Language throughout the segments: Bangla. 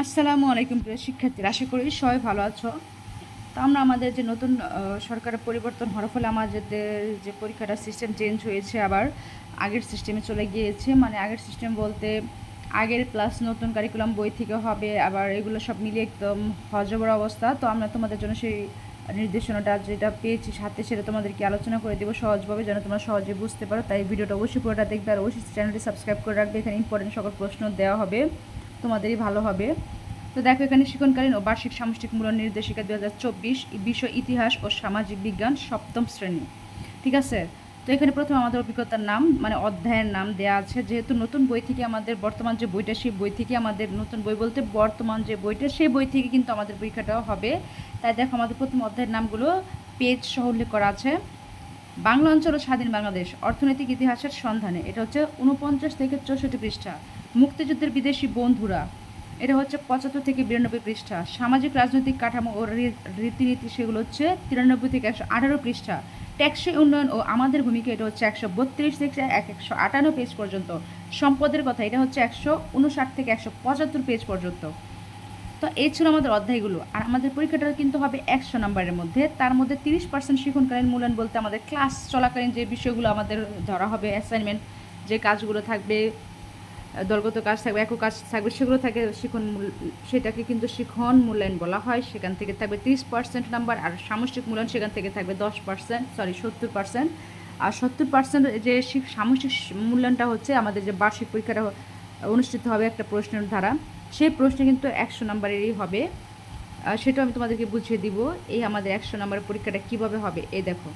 আসসালামু আলাইকুম প্রিয় শিক্ষার্থীরা, আশা করি সবাই ভালো আছো। তো আমরা আমাদের যে নতুন সরকারের পরিবর্তন হওয়ার ফলে আমাদের যে পরীক্ষাটার সিস্টেম চেঞ্জ হয়েছে, আবার আগের সিস্টেমে চলে গিয়েছে। মানে আগের সিস্টেম বলতে আগের প্লাস নতুন কারিকুলাম বই থেকে হবে, আবার এগুলো সব মিলিয়ে একদম হজবর অবস্থা। তো আমরা তোমাদের জন্য সেই নির্দেশনাটা যেটা পেয়েছি সাথে সেটা তোমাদেরকে আলোচনা করে দেবো সহজভাবে, যেন তোমরা সহজে বুঝতে পারো। তাই ভিডিওটা অবশ্যই পুরোটা দেখবে আর অবশ্যই চ্যানেলটি সাবস্ক্রাইব করে রাখবে। এখানে ইম্পর্টেন্ট সকল প্রশ্ন দেওয়া হবে। তোমাদেরই ভালো হবে। তো দেখো এখানে শিক্ষণকালীন ও বার্ষিক সামষ্টিক মূল্য নির্দেশিকা দু হাজার চব্বিশ, বিষয়, ইতিহাস ও সামাজিক বিজ্ঞান সপ্তম শ্রেণি। ঠিক আছে? তো এখানে প্রথম আমাদের অভিজ্ঞতার নাম মানে অধ্যায়ের নাম দেয়া আছে। যেহেতু নতুন বই থেকে আমাদের বর্তমান যে বইটা, সেই বই থেকে আমাদের নতুন বই বলতে বর্তমান যে বইটা, সেই বই থেকে কিন্তু আমাদের পরীক্ষাটাও হবে। তাই দেখো আমাদের প্রথম অধ্যায়ের নামগুলো পেজ সহ উল্লেখ করা আছে। বাংলা অঞ্চল ও স্বাধীন বাংলাদেশ, অর্থনৈতিক ইতিহাসের সন্ধানে, এটা হচ্ছে উনপঞ্চাশ থেকে চৌষট্টি পৃষ্ঠা। মুক্তিযুদ্ধের বিদেশি বন্ধুরা, এটা হচ্ছে পঁচাত্তর থেকে বিরানব্বই পৃষ্ঠা। সামাজিক, রাজনৈতিক কাঠামো ও রীতিনীতি সেগুলো হচ্ছে তিরানব্বই থেকে একশো আঠারো পৃষ্ঠা। ট্যাক্সি উন্নয়ন ও আমাদের ভূমিকা, এটা হচ্ছে একশো বত্রিশ থেকে এক, একশো আটান্ন পেজ পর্যন্ত। সম্পদের কথা, এটা হচ্ছে একশো উনষাট থেকে একশো পঁচাত্তর পেজ পর্যন্ত। তো এই ছিল আমাদের অধ্যায়গুলো। আর আমাদের পরীক্ষাটা কিন্তু হবে একশো নম্বরের মধ্যে। তার মধ্যে তিরিশ পার্সেন্ট শিক্ষণকালীন মূল্যায়ন বলতে আমাদের ক্লাস চলাকালীন যে বিষয়গুলো আমাদের ধরা হবে অ্যাসাইনমেন্ট যে কাজগুলো থাকবে দলগত কাজ থাকবে একক কাজ থাকবে, সেগুলো থাকে শিখন সেটাকে কিন্তু শিখন মূল্যায়ন বলা হয়। সেখান থেকে থাকবে তিরিশ পার্সেন্ট নাম্বার আর সামষ্টিক মূল্যায়ন সেখান থেকে থাকবে দশ পার্সেন্ট সরি সত্তর পার্সেন্ট আর সত্তর পার্সেন্ট যে সামষ্টিক মূল্যায়নটা হচ্ছে, আমাদের যে বার্ষিক পরীক্ষাটা অনুষ্ঠিত হবে একটা প্রশ্নের ধারা সেই প্রশ্নে কিন্তু একশো নম্বরেরই হবে। সেটাও আমি তোমাদেরকে বুঝিয়ে দিব, এই আমাদের একশো নম্বরের পরীক্ষাটা কীভাবে হবে, এই দেখো।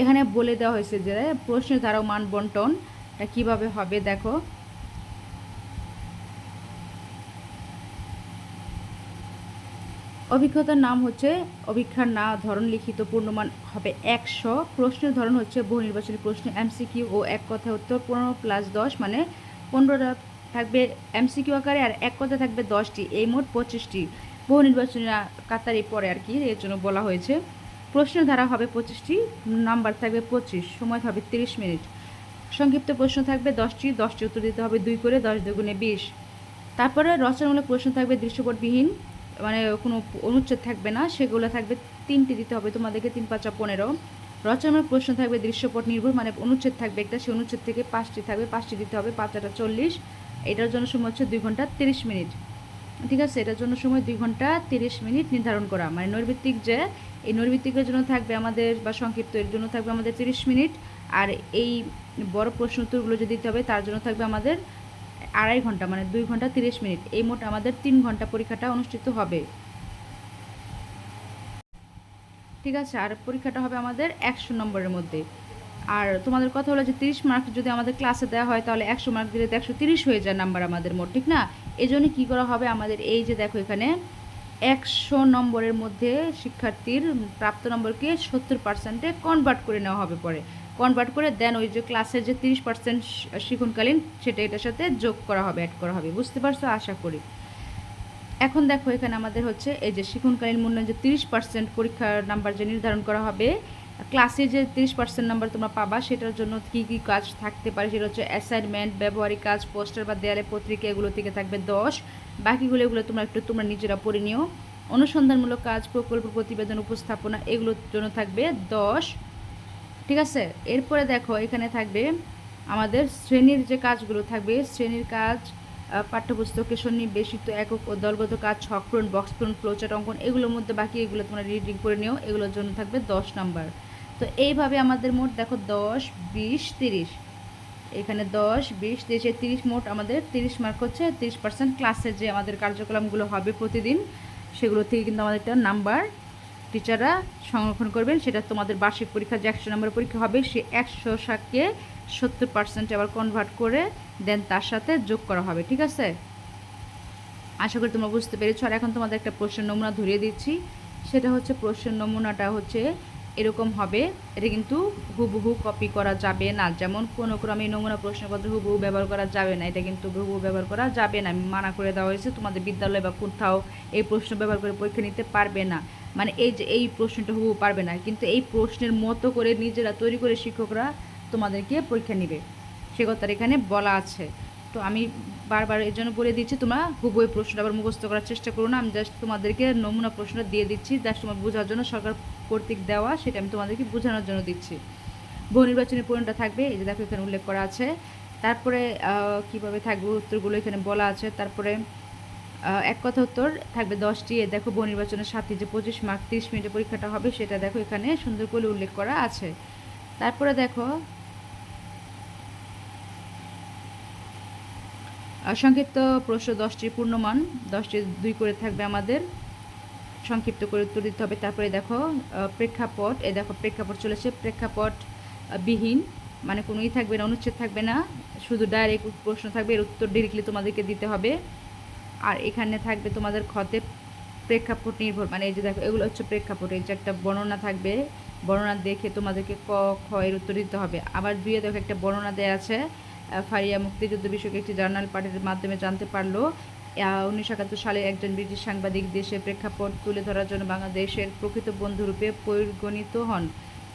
এখানে বলে দেওয়া হয়েছে যে, প্রশ্নের ধারা মান বন্টন এটা কীভাবে হবে দেখো। অভিজ্ঞতার নাম হচ্ছে, অভিক্ষার না, ধরন লিখিত, পূর্ণমান হবে একশো। প্রশ্নের ধরন হচ্ছে বহু নির্বাচনী প্রশ্ন এমসিকিউ ও এক কথা উত্তর পনেরো প্লাস দশ মানে পনেরোটা থাকবে এমসিকিউ আকারে আর এক কথা থাকবে দশটি, এই মোট পঁচিশটি। বহু নির্বাচনী কাতারি পরে আর কি, এর জন্য বলা হয়েছে। প্রশ্নের ধারা হবে পঁচিশটি নাম্বার থাকবে পঁচিশ, সময় হবে তিরিশ মিনিট। সংক্ষিপ্ত প্রশ্ন থাকবে দশটি দশটি উত্তর দিতে হবে দুই করে, দশ দুগুণে বিশ। তারপরে রচনামূলক প্রশ্ন থাকবে দৃশ্যপটবিহীন মানে কোনো অনুচ্ছেদ থাকবে না, সেগুলো থাকবে তিনটি দিতে হবে তোমাদেরকে, তিন, পাঁচা পনেরো। রচনামূলক প্রশ্ন থাকবে দৃশ্যপট নির্ভর মানে অনুচ্ছেদ থাকবে একটা সেই অনুচ্ছেদ থেকে পাঁচটি থাকবে, পাঁচটি দিতে হবে পাঁচটা চল্লিশ। এটার জন্য সময় হচ্ছে দুই ঘণ্টা তিরিশ মিনিট। ঠিক আছে, এটার জন্য সময় দুই ঘণ্টা তিরিশ মিনিট নির্ধারণ করা। মানে নৈর্ভিত্তিক যে, এই নৈর্ভিত্তিকের জন্য থাকবে আমাদের, বা সংক্ষিপ্ত এর জন্য থাকবে আমাদের তিরিশ মিনিট। আর এই বড় প্রশ্ন উত্তরগুলো যদি দিতে হবে, তার জন্য থাকবে আমাদের আড়াই ঘণ্টা মানে দুই ঘণ্টা তিরিশ মিনিট। এই মোট আমাদের তিন ঘণ্টা পরীক্ষাটা অনুষ্ঠিত হবে। ঠিক আছে, আর পরীক্ষাটা হবে আমাদের একশো নম্বরের মধ্যে। আর তোমাদের কথা হলো যে তিরিশ মার্ক যদি আমাদের ক্লাসে দেওয়া হয়, তাহলে একশো মার্ক দিলে তো একশো তিরিশ হয়ে যায় নাম্বার আমাদের মোট, ঠিক না? এই জন্য কী করা হবে আমাদের এই যে দেখো এখানে, একশো নম্বরের মধ্যে শিক্ষার্থীর প্রাপ্ত নম্বরকে সত্তর পার্সেন্টে কনভার্ট করে নেওয়া হবে পরে। কনভার্ট করে দেন ওই যে ক্লাসের যে তিরিশ পার্সেন্ট শিক্ষণকালীন সেটা এটার সাথে যোগ করা হবে অ্যাড করা হবে। বুঝতে পারছ? আশা করি। এখন দেখো এখানে আমাদের হচ্ছে এই যে শিক্ষণকালীন মূল্যায়ন যে তিরিশ পার্সেন্ট পরীক্ষার নাম্বার যে নির্ধারণ করা হবে ক্লাসে যে তিরিশ পার্সেন্ট নাম্বার তোমরা পাবা, সেটার জন্য কী কী কাজ থাকতে পারে? সেটা হচ্ছে অ্যাসাইনমেন্ট ব্যবহারিক কাজ পোস্টার বা দেয়ালে পত্রিকা, এগুলো থেকে থাকবে দশ। বাকিগুলো এগুলো তোমরা একটু, তোমরা নিজেরা পড়ে নিও। অনুসন্ধানমূলক কাজ, প্রকল্প, প্রতিবেদন, উপস্থাপনা, এগুলোর জন্য থাকবে দশ। ঠিক আছে? এরপরে দেখো, এখানে থাকবে আমাদের শ্রেণির যে কাজগুলো থাকবে, শ্রেণির কাজ পাঠ্যপুস্তকে সন্নিবেশিত একক ও দলগত কাজ ছক পূরণ বক্স পূরণ ফ্লোচার্ট, অঙ্কন, এগুলোর মধ্যে বাকি এগুলো তোমরা রিডিং করে নিও, এগুলোর জন্য থাকবে দশ নাম্বার। তো এইভাবে আমাদের মোট দেখো দশ, বিশ, তিরিশ। এখানে দশ, বিশ, তিরিশ তিরিশ মোট আমাদের তিরিশ মার্ক হচ্ছে, তিরিশ পার্সেন্ট ক্লাসের যে আমাদের কার্যক্রমগুলো হবে প্রতিদিন, সেগুলো থেকে কিন্তু আমাদের একটা নাম্বার টিচাররা সংরক্ষণ করবেন, সেটা তোমাদের বার্ষিক পরীক্ষা, যে একশো নম্বরের পরীক্ষা হবে, সে একশো সাতকে সত্তর পার্সেন্ট আবার কনভার্ট করে দেন, তার সাথে যোগ করা হবে, ঠিক আছে? আশা করি তোমরা বুঝতে পেরেছ। আর এখন তোমাদের একটা প্রশ্নের নমুনা ধরিয়ে দিচ্ছি। সেটা হচ্ছে প্রশ্নের নমুনাটা হচ্ছে এরকম হবে। এটা কিন্তু হুবহু কপি করা যাবে না। যেমন কোনো ক্রমে নমুনা প্রশ্নপত্র হুবহু ব্যবহার করা যাবে না। এটা কিন্তু হুবহু ব্যবহার করা যাবে না। মানা করে দেওয়া হয়েছে, তোমাদের বিদ্যালয় বা কোথাও এই প্রশ্ন ব্যবহার করে পরীক্ষা নিতে পারবে না। মানে এই যে, এই প্রশ্নটা হুবহু পারবে না। কিন্তু এই প্রশ্নের মতো করে নিজেরা তৈরি করে শিক্ষকরা তোমাদেরকে পরীক্ষা নেবে। সে কথার এখানে বলা আছে। তো আমি বারবার এর জন্য বলে দিচ্ছি, তোমরা হুবই প্রশ্নটা আবার মুখস্থ করার চেষ্টা করো না। আমি জাস্ট তোমাদেরকে নমুনা প্রশ্নটা দিয়ে দিচ্ছি জাস্ট তোমার বোঝার জন্য সরকার কর্তৃক দেওয়া, সেটা আমি তোমাদেরকে বোঝানোর জন্য দিচ্ছি। বহু নির্বাচনী পূরণটা থাকবে, এই যে দেখো এখানে উল্লেখ করা আছে। তারপরে কীভাবে থাকবে উত্তরগুলো এখানে বলা আছে। তারপরে এক কথা উত্তর, থাকবে দশটি। এ দেখো বহু নির্বাচনের সাথে যে পঁচিশ মার্ক, তিরিশ মিনিটের পরীক্ষাটা হবে, সেটা দেখো এখানে সুন্দর করে উল্লেখ করা আছে। তারপরে দেখো সংক্ষিপ্ত প্রশ্ন দশটি পূর্ণমান দশটি দুই করে থাকবে আমাদের। সংক্ষিপ্ত করে উত্তর দিতে হবে। তারপরে দেখো প্রেক্ষাপট এই দেখো প্রেক্ষাপট চলেছে প্রেক্ষাপট বিহীন মানে কোনোই থাকবে না, অনুচ্ছেদ থাকবে না, শুধু ডাইরেক্ট প্রশ্ন থাকবে, এর উত্তর ডিরেক্টলি তোমাদেরকে দিতে হবে। আর এখানে থাকবে তোমাদের ক্ষতে প্রেক্ষাপট নির্ভর মানে এই যে দেখো, এগুলো হচ্ছে প্রেক্ষাপট, এই যে একটা বর্ণনা থাকবে, বর্ণনা দেখে তোমাদেরকে ক, খ এর উত্তর দিতে হবে। আবার দুইয়ে দেখো একটা বর্ণনা দেওয়া আছে ফারিয়া মুক্তিযুদ্ধ বিষয়ক একটি জার্নাল পাঠের মাধ্যমে জানতে পারল। উনিশশো একাত্তর সালে একজন ব্রিটিশ সাংবাদিক দেশের প্রেক্ষাপট তুলে ধরার জন্য বাংলাদেশের প্রকৃত বন্ধুরূপে পরিগণিত হন।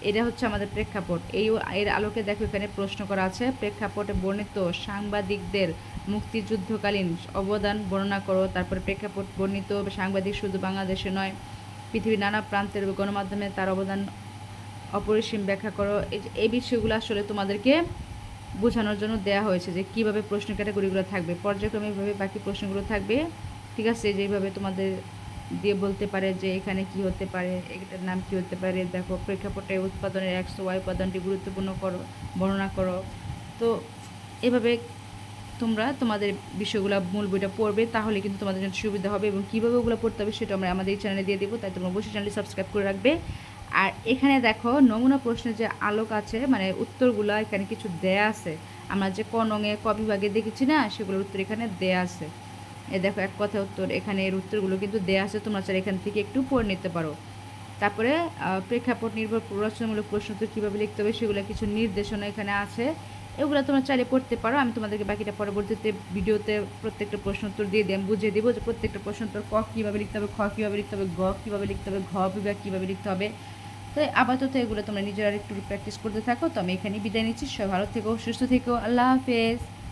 এটা হচ্ছে আমাদের প্রেক্ষাপট। এই এর আলোকে দেখো, এখানে প্রশ্ন করা আছে, প্রেক্ষাপটে বর্ণিত সাংবাদিকদের মুক্তিযুদ্ধকালীন অবদান বর্ণনা করো, তারপরে প্রেক্ষাপট বর্ণিত সাংবাদিক শুধু বাংলাদেশে নয়, পৃথিবীর নানা প্রান্তের গণমাধ্যমে তার অবদান অপরিসীম ব্যাখ্যা করো। এই এই বিষয়গুলো আসলে তোমাদেরকে বোঝানোর জন্য দেয়া হয়েছে যে কীভাবে প্রশ্ন ক্যাটাগরিগুলো থাকবে। পর্যায়ক্রমিকভাবে বাকি প্রশ্নগুলো থাকবে। ঠিক আছে যেভাবে তোমাদের দিয়ে বলতে পারে যে এখানে কি হতে পারে, এটার নাম কি হতে পারে, দেখো প্রেক্ষাপটে উৎপাদনের একশো ওয়াই উপাদানটি গুরুত্বপূর্ণ করো, বর্ণনা করো। তো এভাবে তোমরা তোমাদের বিষয়গুলো মূল বইটা পড়বে, তাহলে কিন্তু তোমাদের জন্য সুবিধা হবে এবং কীভাবে ওগুলো পড়তে হবে সেটা আমরা আমাদের এই চ্যানেলে দিয়ে দেবো, তাই তোমরা অবশ্যই চ্যানেলটি সাবস্ক্রাইব করে রাখবে। আর এখানে দেখো নমুনা প্রশ্নের যে আলোক আছে মানে উত্তরগুলো এখানে কিছু দেয়া আছে। আমরা যে ক নঙে, ক বিভাগে দেখেছি না, সেগুলোর উত্তর এখানে দেয়া আছে। এ দেখো এক কথা উত্তর, এখানে এর উত্তরগুলো কিন্তু দেয়া আছে, তোমরা চাইলে এখান থেকে একটু পড়ে নিতে পারো। তারপরে প্রেক্ষাপট নির্ভর রচনামূলক প্রশ্ন তো কীভাবে লিখতে হবে সেগুলো কিছু নির্দেশনা এখানে আছে। এগুলো তোমরা চাইলে পড়তে পারো, আমি তোমাদেরকে বাকিটা পরবর্তীতে ভিডিওতে প্রত্যেকটা প্রশ্ন উত্তর দিয়ে দিয়ে আমি বুঝিয়ে দেবো যে প্রত্যেকটা প্রশ্ন উত্তর ক কীভাবে লিখতে হবে, খ কীভাবে লিখতে হবে, গ কীভাবে লিখতে হবে, ঘ বিভাগ কীভাবে লিখতে হবে। তো আপাতত এগুলো তোমরা নিজেরা একটু প্র্যাকটিস করতে থাকো। তো আমি এখানেই বিদায় নিচ্ছি। সবাই ভালো থেকো, সুস্থ থেকো। আল্লাহ হাফেজ।